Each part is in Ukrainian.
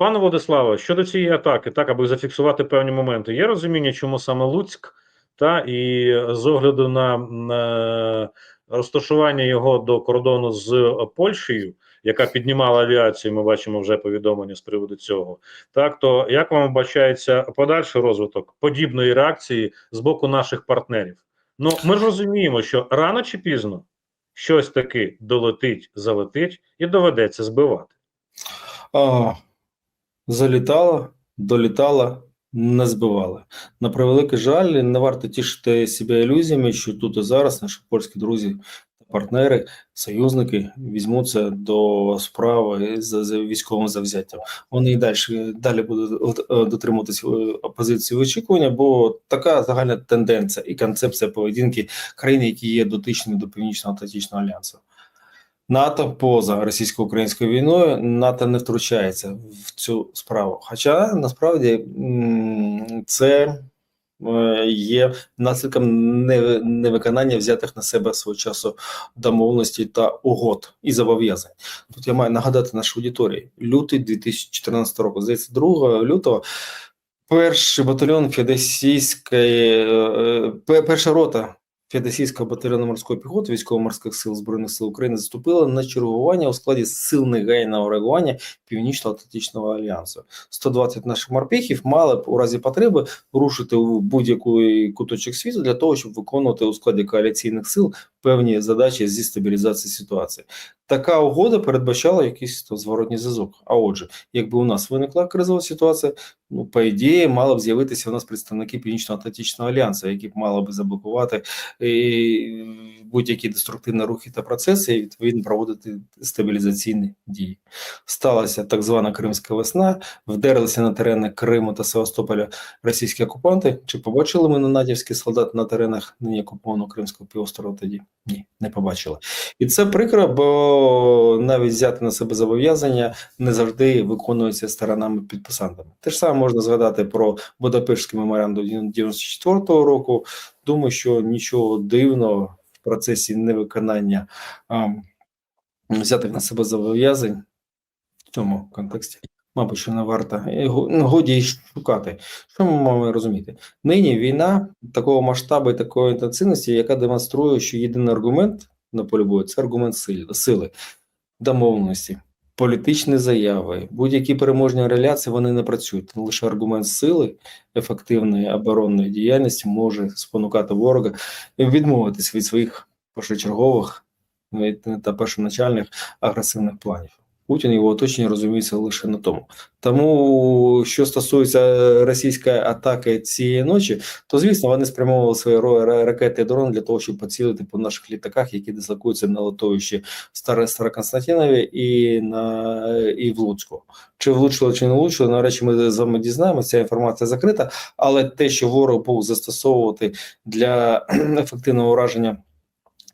Пане Владиславе, щодо цієї атаки, так аби зафіксувати певні моменти, є розуміння, чому саме Луцьк, та і з огляду на, на розташування його до кордону з Польщею, яка піднімала авіацію, ми бачимо вже повідомлення з приводу цього. Так, то як вам бачається подальший розвиток подібної реакції з боку наших партнерів? Ну ми ж розуміємо, що рано чи пізно щось таки долетить, залетить і доведеться збивати. Залітала, долітала, не збивала. На превеликий жаль, не варто тішити себе ілюзіями, що тут і зараз наші польські друзі та партнери, союзники візьмуться до справи з, військовим завзяттям. Вони і далі, далі будуть е, дотримуватися е, опозиції очікування, бо така загальна тенденція і концепція поведінки країн, які є дотичними до Північно-Атлантичного альянсу. НАТО поза російсько-українською війною НАТО не втручається в цю справу. Хоча насправді це е, є наслідком невиконання взятих на себе свого часу домовленостей та угод і зобов'язань. Тут я маю нагадати нашій аудиторії. Лютий 2014 року, здається, 2 лютого. Перший батальйон Федесійської, е, е, пе- перша рота Федосійського батальйону морської піхоти військово-морських сил збройних сил України заступила на чергування у складі сил негайного реагування Північно-Атлантичного альянсу. 120 наших морпіхів мали б у разі потреби рушити у будь-який куточок світу для того, щоб виконувати у складі коаліційних сил певні задачі зі стабілізації ситуації. Така угода передбачала якийсь то зворотній зв'язок. А отже, якби у нас виникла кризова ситуація, ну по ідеї мали б з'явитися у нас представники Північно-Атлантичного альянсу, які б мали б заблокувати будь-які деструктивні рухи та процеси, і відповідно проводити стабілізаційні дії. Сталася так звана Кримська весна, вдерлися на терени Криму та Севастополя російські окупанти. Чи побачили ми на натівські солдати на теренах нині окупованого Кримського півострова тоді? Ні, не побачили. І це прикро, бо навіть взяти на себе зобов'язання не завжди виконується сторонами підписантами. Те ж саме можна згадати про Будапештський меморандум 94-го року. Думаю, що нічого дивного в процесі невиконання а, взятих на себе зобов'язань в цьому контексті. Мабуть, що не варто І ну, годі й шукати. Що ми маємо розуміти? Нині війна такого масштабу і такої інтенсивності, яка демонструє, що єдиний аргумент на полі бою це аргумент сили, домовленості, політичні заяви, будь-які переможні реляції вони не працюють. Лише аргумент сили ефективної оборонної діяльності може спонукати ворога відмовитись від своїх першочергових та першоначальних агресивних планів. Путін його оточення розуміються лише на тому. Тому, що стосується російської атаки цієї ночі, то звісно вони спрямовували свої ракети і дрони для того, щоб поцілити по наших літаках, які дислокуються на литовищі Старе Староконстантинові і на і в Луцьку. Чи влучило, чи не влучило, на речі, ми з вами дізнаємося. Ця інформація закрита, але те, що ворог був застосовувати для ефективного ураження.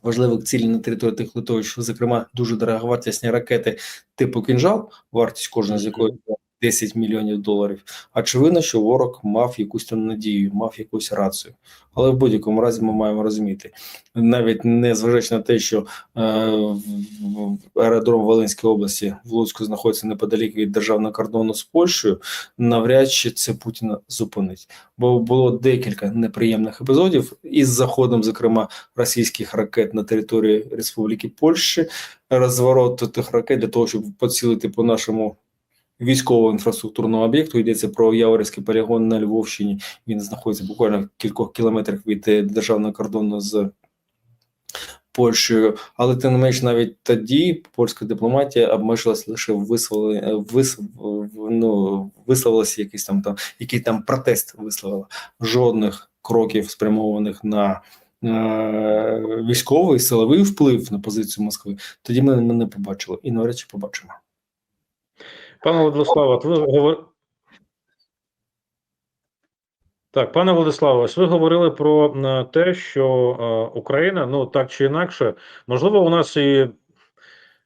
Важливих цілей на території тих литовищ, зокрема, дуже дороговартісні ракети типу кінжал, вартість кожної з якої 10 мільйонів доларів. Очевидно, що ворог мав якусь там надію, мав якусь рацію. Але в будь-якому разі ми маємо розуміти, навіть не зважаючи на те, що е, аеродром Волинської області в Луцьку знаходиться неподалік від державного кордону з Польщею, навряд чи це Путіна зупинить. Бо було декілька неприємних епізодів із заходом, зокрема, російських ракет на території Республіки Польщі, розворот тих ракет для того, щоб поцілити по нашому військово-інфраструктурному об'єкту. Йдеться про Яворівський полігон на Львовщині. Він знаходиться буквально в кількох кілометрах від е, державного кордону з Польщею, але тим не менш навіть тоді польська дипломатія обмежилась лише висловлення вис, ну, висловилася якийсь там там який там протест висловила жодних кроків спрямованих на е, військовий силовий вплив на позицію Москви. Тоді ми не побачили і навряд чи побачимо. Пане Владиславе, ви говор... Так, пане Владиславе, ось ви говорили про е, те, що е, Україна, ну так чи інакше, можливо, у нас і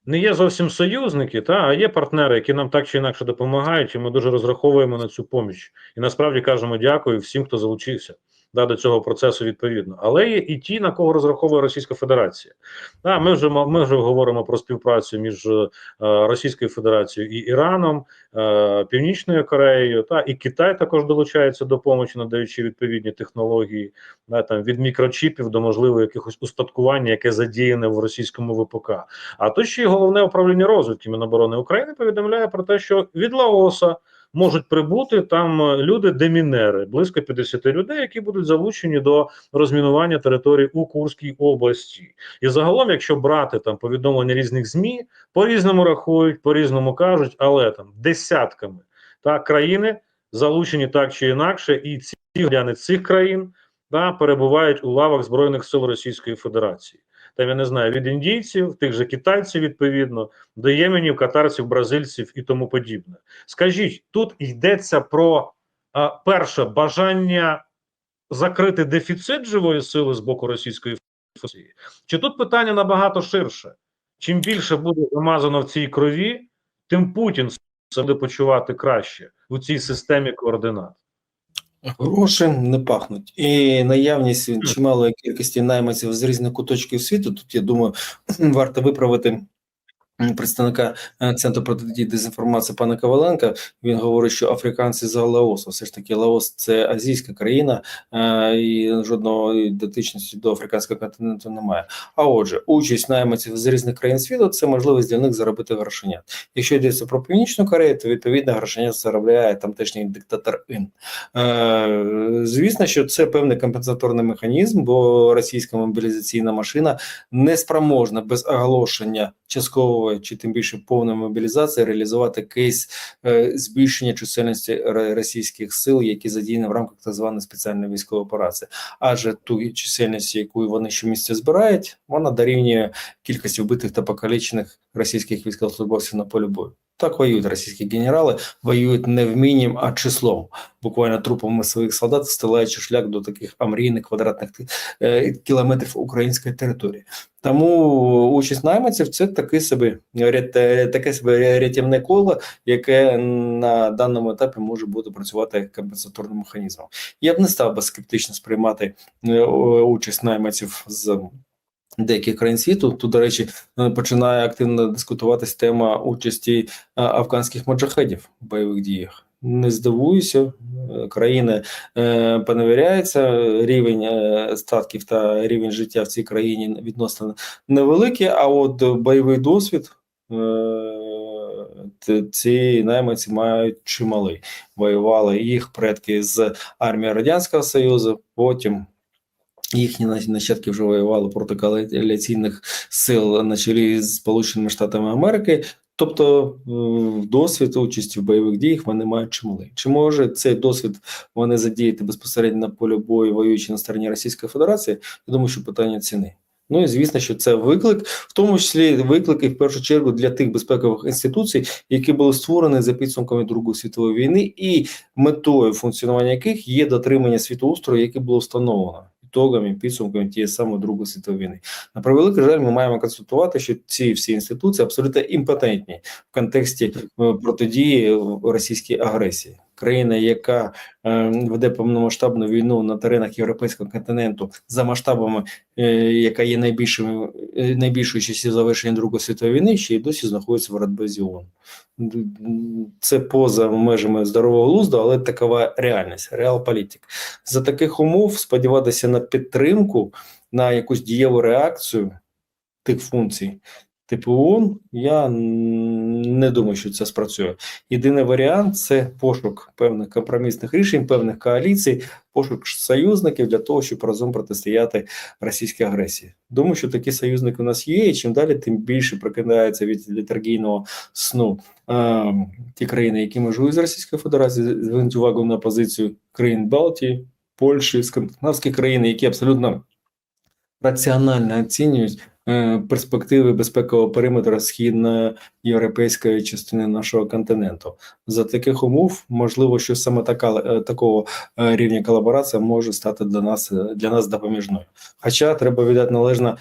не є зовсім союзники, та, а є партнери, які нам так чи інакше допомагають, і ми дуже розраховуємо на цю поміч. І насправді кажемо дякую всім, хто залучився да, до цього процесу відповідно. Але є і ті, на кого розраховує Російська Федерація. Да, ми вже ми вже говоримо про співпрацю між е, Російською Федерацією і Іраном, е, Північною Кореєю, та і Китай також долучається до допомоги, надаючи відповідні технології, да, там від мікрочіпів до можливо якихось устаткування, яке задіяне в російському ВПК. А то ще й головне управління розвідки Міноборони України повідомляє про те, що від Лаоса можуть прибути там е, люди демінери, близько 50 людей, які будуть залучені до розмінування територій у Курській області. І загалом, якщо брати там повідомлення різних змі, по різному рахують, по різному кажуть, але там десятками та країни залучені так чи інакше, і ці громадяни цих країн да, перебувають у лавах збройних сил Російської Федерації. Там я не знаю від індійців, тих же китайців, відповідно, до єменів, катарців, бразильців і тому подібне. Скажіть, тут йдеться про а, перше бажання закрити дефіцит живої сили з боку Російської Федерації, чи тут питання набагато ширше? Чим більше буде замазано в цій крові, тим Путін буде почувати краще у цій системі координат. Гроші не пахнуть. І наявність чималої кількості найманців з різних куточків світу. Тут я думаю, варто виправити представника е, центру протидії дезінформації пана Коваленка. Він говорить, що африканці за Лаосу. Все ж таки, Лаос це азійська країна, е, і жодної дотичності до африканського континенту немає. А отже, участь найманців з різних країн світу це можливість для них заробити грошенят. Якщо йдеться про північну Корею, то відповідно грошенят заробляє тамтешній диктатор Ін. Е, Звісно, що це певний компенсаторний механізм, бо російська мобілізаційна машина не спроможна без оголошення часткової чи тим більше повної мобілізації реалізувати кейс е, збільшення чисельності російських сил, які задіяні в рамках так званої спеціальної військової операції. Адже ту чисельність, яку вони щомісяця збирають, вона дорівнює кількості вбитих та покалічених російських військовослужбовців на полі бою. Так воюють російські генерали, воюють не вмінням, а числом, буквально трупами своїх солдат, стилаючи шлях до таких амрійних квадратних е, кілометрів української території. Тому участь найманців це таке собі е, таке собі рятівне коло, яке на даному етапі може бути працювати як компенсаторним механізмом. Я б не став би скептично сприймати е, участь найманців з деяких країн світу. Тут, до речі, е, починає активно дискутуватись тема участі е, афганських маджахедів в бойових діях. Не здивуюся, е, країни е, рівень статків та рівень життя в цій країні відносно невеликий, а от бойовий досвід е, ці найманці мають чималий. Воювали їх предки з армії Радянського Союзу, потім їхні нащадки вже воювали проти коаліційних сил на чолі з Сполученими Штатами Америки. Тобто е, досвід участі в бойових діях вони мають чималий. Чи може цей досвід вони задіяти безпосередньо на полі бою, воюючи на стороні Російської Федерації? Я думаю, що питання ціни. Ну і звісно, що це виклик, в тому числі виклики в першу чергу для тих безпекових інституцій, які були створені за підсумками Другої світової війни, і метою функціонування яких є дотримання світоустрою, яке було встановлено ітогами, підсумками тієї самої Другої світової війни. На превеликий жаль, ми маємо констатувати, що ці всі інституції абсолютно імпотентні в контексті е, протидії російській агресії. Країна, яка е, веде повномасштабну війну на теренах європейського континенту за масштабами, е, яка є найбільшою е, найбільшою часів завершення Другої світової війни, ще й досі знаходиться в Радбезі ООН. Це поза межами здорового глузду, але такова реальність, реал-політик. За таких умов сподіватися на підтримку, на якусь дієву реакцію тих функцій, типу ООН, я не думаю, що це спрацює. Єдиний варіант це пошук певних компромісних рішень, певних коаліцій, пошук союзників для того, щоб разом протистояти російській агресії. Думаю, що такі союзники у нас є, і чим далі, тим більше прокидається від літургійного сну ті країни, які межують з Російською Федерацією, звернуть увагу на позицію країн Балтії, Польщі, скандинавських країн, які абсолютно раціонально оцінюють перспективи безпекового периметра східноєвропейської частини нашого континенту. За таких умов можливо, що саме така е, такого е, рівня колаборація може стати для нас е, для нас допоміжною. Хоча треба віддати належно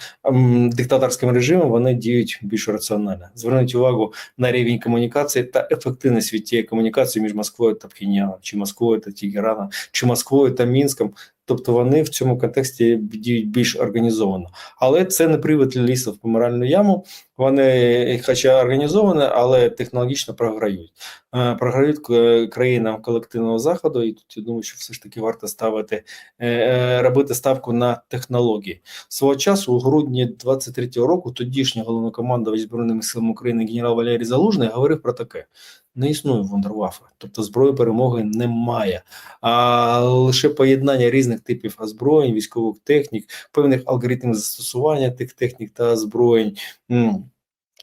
диктаторським режимам, вони діють більш раціонально. Зверніть увагу на рівень комунікації та ефективність від тієї комунікації між Москвою та Пхеньяном, чи Москвою та Тегераном, чи Москвою та Мінськом. Тобто вони в цьому контексті діють більш організовано. Але це не привід лісу в помиральну яму. Вони, хоча організовані, але технологічно програють. Е, Програють країнам колективного заходу, і тут я думаю, що все ж таки варто ставити е, е, робити ставку на технології. Свого часу, у грудні 23-го року, тодішній головнокомандувач збройними силами України генерал Валерій Залужний говорив про таке: не існує вундервафи, тобто зброї перемоги немає, а лише поєднання різних типів озброєнь, військових технік, певних алгоритмів застосування тих технік та озброєнь.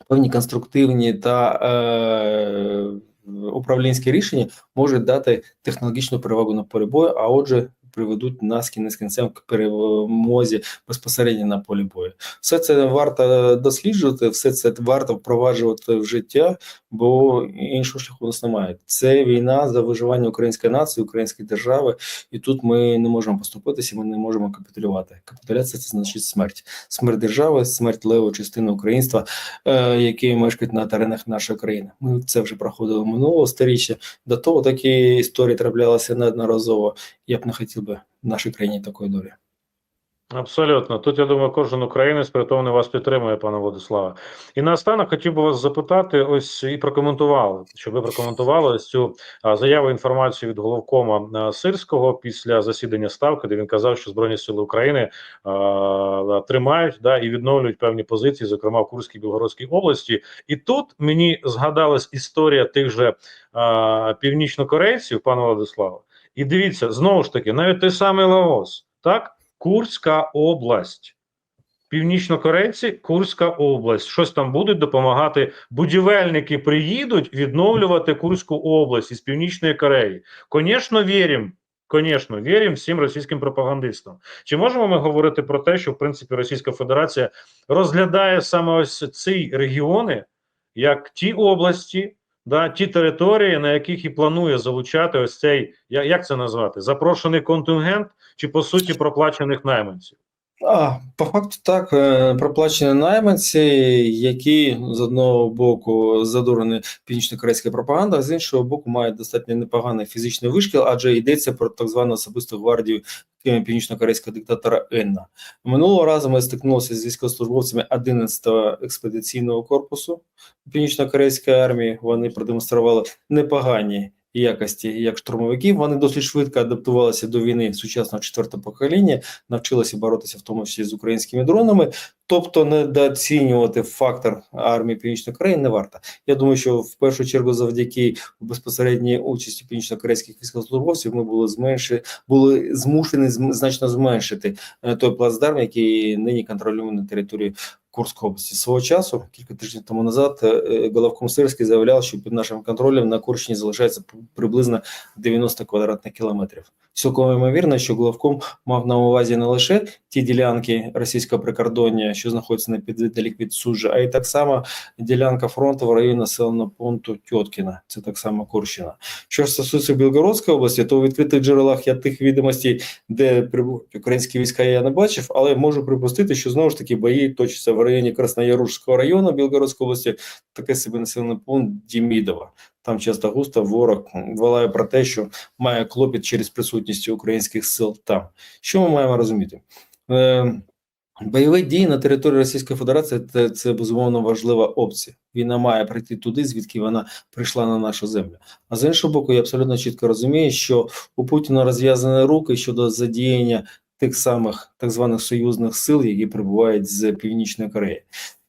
Певні конструктивні та е, управлінські рішення можуть дати технологічну перевагу на полі бою, а отже, приведуть нас кінець кінцем к перемозі безпосередньо на полі бою. Все це варто досліджувати, все це варто впроваджувати в життя, бо іншого шляху у нас немає. Це війна за виживання української нації, української держави, і тут ми не можемо поступитися, ми не можемо капітулювати. Капітуляція це значить смерть, смерть держави, смерть левої частини українства, е, які мешкають на теренах нашої країни. Ми це вже проходили минулого сторіччя. До того такі історії траплялися неодноразово. Я б не хотів би в нашій країні такої долі. Абсолютно. Тут я думаю, кожен українець притомно вас підтримує, пане Владиславе. І наостанок хотів би вас запитати, ось і прокоментували, щоб ви прокоментували ось цю заяву інформацію від головкома Сирського після засідання ставки, де він казав, що Збройні Сили України а, тримають да і відновлюють певні позиції, зокрема в Курській Білгородській області. І тут мені згадалась історія тих же а, північнокорейців, пане Владиславе. І дивіться, знову ж таки, навіть той самий Лаос, так? Курська область. Північнокорейці, Курська область. Щось там будуть допомагати. Будівельники приїдуть відновлювати Курську область із Північної Кореї. Звісно, віримо. Звісно, віримо всім російським пропагандистам. Чи можемо ми говорити про те, що в принципі Російська Федерація розглядає саме ось ці регіони як ті області, да, ті території, на яких і планує залучати ось цей, як це назвати, запрошений контингент, чи по суті проплачених найманців? А, по факту так, е, проплачені найманці, які з одного боку задурені північно-корейська пропаганда, а з іншого боку мають достатньо непоганий фізичний вишкіл, адже йдеться про так звану особисту гвардію північно-корейського диктатора Енна. Минулого разу ми стикнулися з військовослужбовцями 11-го експедиційного корпусу північно-корейської армії. Вони продемонстрували непогані якості як штурмовиків. Вони досить швидко адаптувалися до війни сучасного четвертого покоління, навчилися боротися в тому числі з українськими дронами. Тобто недооцінювати фактор армії Північної Кореї не варто. Я думаю, що в першу чергу завдяки безпосередній участі північно-корейських військовослужбовців ми були зменши, були змушені зм- значно зменшити е, той плацдарм, який нині контролює на території Курської області. Свого часу, кілька тижнів тому назад, е, е, головком Сирський заявляв, що під нашим контролем на Курщині залишається приблизно 90 квадратних кілометрів. Цілком ймовірно, що головком мав на увазі не лише ті ділянки російського прикордоння, що знаходяться на підвіддалік від Суджа, а й так само ділянка фронту в районі населеного пункту Тьоткіна, це так само Курщина. Що ж стосується Білгородської області, то у відкритих джерелах я тих відомостей, де прибувають українські війська, я не бачив, але можу припустити, що знову ж таки бої точаться в районі Красноярушського району Білгородської області, таке собі населений пункт Дімідова. Там часто густо ворог волає про те, що має клопіт через присутність українських сил там. Що ми маємо розуміти? Е, Бойові дії на території Російської Федерації це, це безумовно важлива опція. Війна має прийти туди, звідки вона прийшла на нашу землю. А з іншого боку, я абсолютно чітко розумію, що у Путіна розв'язані руки щодо задіяння тих самих так званих союзних сил, які прибувають з Північної Кореї.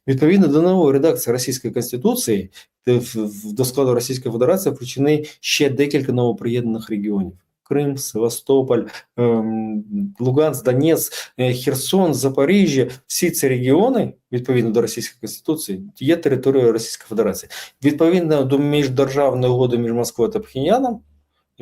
Відповідно до нової редакції Російської Конституції, де в- в- до складу Російської Федерації включені ще декілька новоприєднаних регіонів: Крим, Севастополь, ем, Луганськ, Донець, е, Херсон, Запоріжжя. Всі ці регіони, відповідно до Російської Конституції, є територією Російської Федерації. Відповідно до міждержавної угоди між Москвою та Пхеньяном,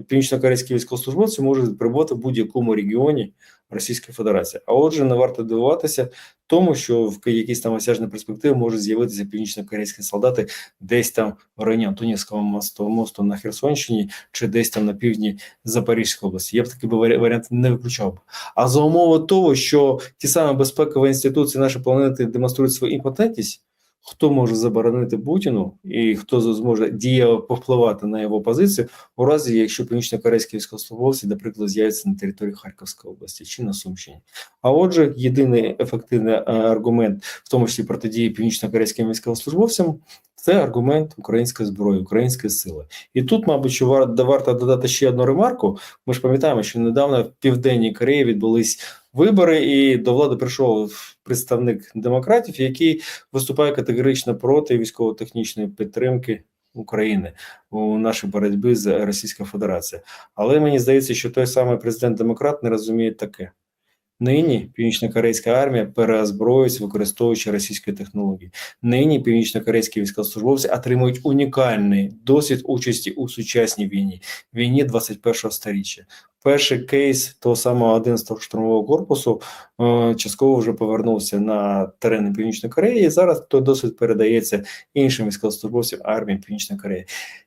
північно-корейські військовослужбовці можуть прибути в будь-якому регіоні Російської Федерації. А отже, не варто дивуватися тому, що в якійсь там осяжній перспективі можуть з'явитися північно-корейські солдати десь там в районі Антонівського мосту, мосту на Херсонщині чи десь там на півдні Запорізької області. Я б такий би варі- варіант не виключав. би. А за умови того, що ті самі безпекові інституції нашої планети демонструють свою імпотентність, хто може заборонити Путіну і хто зможе дієво повпливати на його позицію у разі, якщо північно-корейські військовослужбовці, наприклад, з'являться на території Харківської області чи на Сумщині. А отже, єдиний ефективний е, аргумент, в тому числі протидії північно-корейським військовослужбовцям, це аргумент української зброї, української сили. І тут, мабуть, варто додати ще одну ремарку. Ми ж пам'ятаємо, що недавно в Південній Кореї відбулись вибори, і до влади прийшов представник демократів, який виступає категорично проти військово-технічної підтримки України у нашій боротьбі з Російською Федерацією. Але мені здається, що той самий президент демократ не розуміє таке. Нині північно-корейська армія переозброюється, використовуючи російські технології. Нині північно-корейські військовослужбовці отримують унікальний досвід участі у сучасній війні, війні 21-го сторіччя. Перший кейс того самого 11-го штурмового корпусу е, частково вже повернувся на терени Північної Кореї, і зараз той досвід передається іншим військовослужбовцям армії Північної Кореї.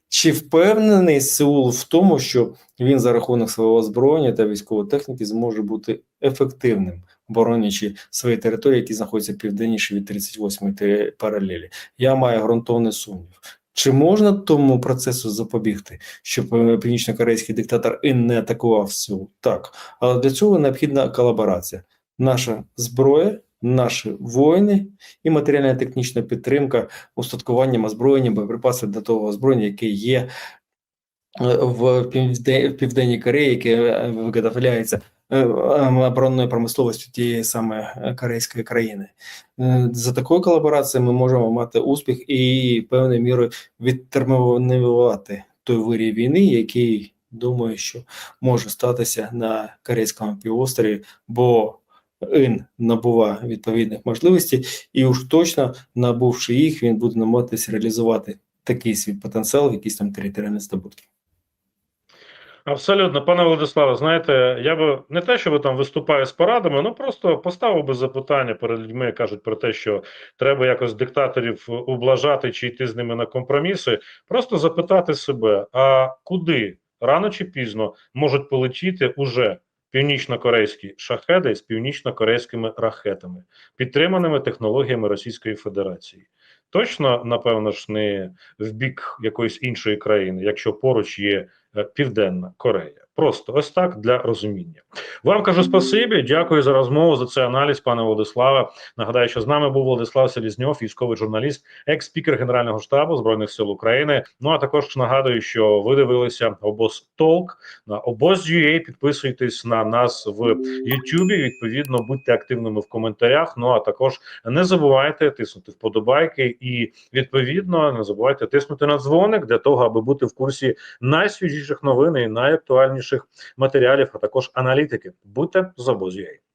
Чи впевнений Сеул в тому, що він за рахунок свого озброєння та військової техніки зможе бути ефективним, боронячи свої території, які знаходяться південніше від 38-ї паралелі? Я маю ґрунтовний сумнів. Чи можна тому процесу запобігти, щоб е, північно-корейський диктатор і не атакував Сеул? Так, але для цього необхідна колаборація. Наша зброя, наші воїни і матеріальна технічна підтримка устаткуванням озброєння, боєприпасів до того озброєння, яке є е, в Південній Кореї, яке е, виготовляється е, оборонною промисловістю тієї саме е, корейської країни. Е, За такою колаборацією ми можемо мати успіх і певною мірою відтермінувати той вирій війни, який думаю, що може статися на корейському півострові, бо ін набува відповідних можливостей, і уж точно набувши їх, він буде намагатися реалізувати такий свій потенціал, якісь там територіальні здобутки. Абсолютно, пане Владиславе, знаєте, я би не те, що ви там виступаю з порадами, ну просто поставив би запитання перед людьми, кажуть про те, що треба якось диктаторів ублажати чи йти з ними на компроміси. Просто запитати себе: а куди рано чи пізно можуть полетіти уже північно-корейські шахеди з північно-корейськими ракетами, підтриманими технологіями Російської Федерації? Точно, напевно ж, не в бік якоїсь іншої країни, якщо поруч є Південна Корея. Просто ось так для розуміння. Вам кажу спасибі. Дякую за розмову за цей аналіз, пане Владиславе. Нагадаю, що з нами був Владислав Селізньов, військовий журналіст, екс-спікер Генерального штабу збройних сил України. Ну а також нагадую, що ви дивилися обоз Толк на обоз.ua. Підписуйтесь на нас в Ютубі. Відповідно, будьте активними в коментарях. Ну а також не забувайте тиснути вподобайки і відповідно не забувайте тиснути на дзвоник для того, аби бути в курсі найсвіжіших новин і найактуальніших матеріалів, а також аналітики. Будьте з обоз.ua.